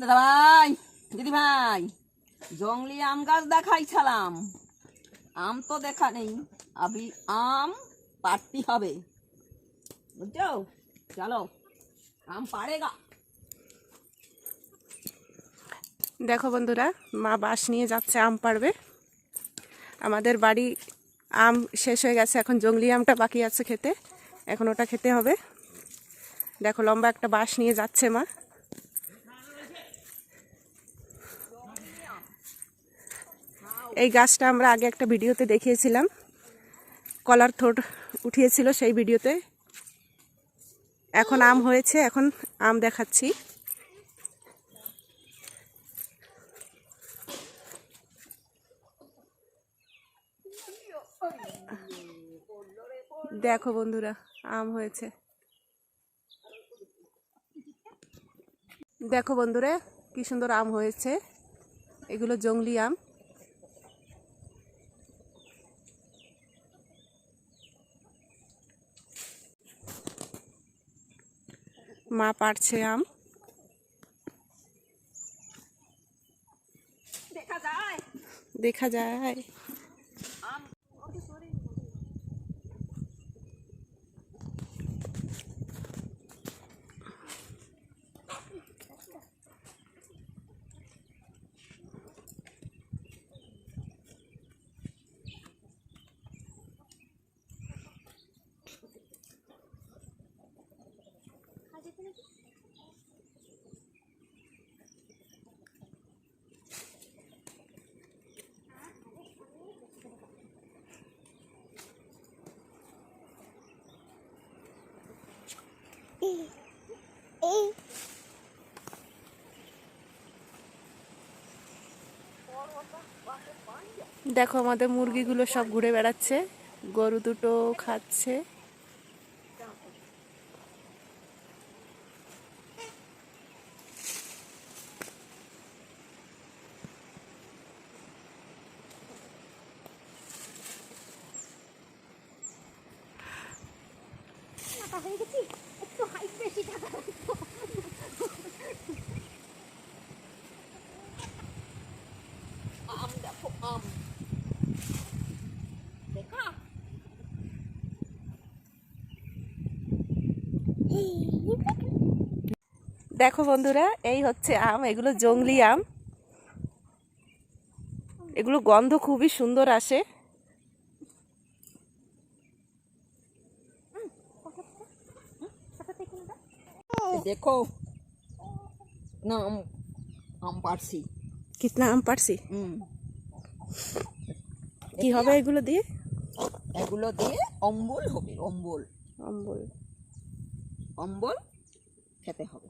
দাদা ভাই দিদি ভাই জঙ্গলি আম গাছ দেখাইছিলাম আম তো দেখা নেই, আবি আম পারতে হবে। বুঝছ? চলো, আম পারেগা দেখো বন্ধুরা, মা বাঁশ নিয়ে যাচ্ছে, আম পাড়বে। আমাদের বাড়ি আম শেষ হয়ে গেছে, এখন জঙ্গলি আমটা বাকি আছে খেতে। এখন ওটা খেতে হবে। দেখো, লম্বা একটা বাঁশ নিয়ে যাচ্ছে মা। এই গাছটা আমরা আগে একটা ভিডিওতে দেখিয়েছিলাম। কলার থোট উঠিয়েছিল সেই ভিডিওতে। এখন আম হয়েছে, এখন আম দেখাচ্ছি। দেখো বন্ধুরা, আম হয়েছে। দেখো বন্ধুরা, কি সুন্দর আম হয়েছে। এগুলো জংলি আম। মা পারছে আম দেখা যায়। দেখা যায়। দেখো আমাদের মুরগিগুলো সব ঘুরে বেড়াচ্ছে। গরু দুটো খাচ্ছে। দেখো দেখা বন্ধুরা এই হচ্ছে আম এগুলো জংলি আম। এগুলো গন্ধ খুবই সুন্দর আসে। দেখো। না আম আম পারছি কিতনা আম পারছি হুম। কি হবে এগুলো দিয়ে? এগুলো দিয়ে অম্বল হবে অম্বল। অম্বল। অম্বল খেতে হবে।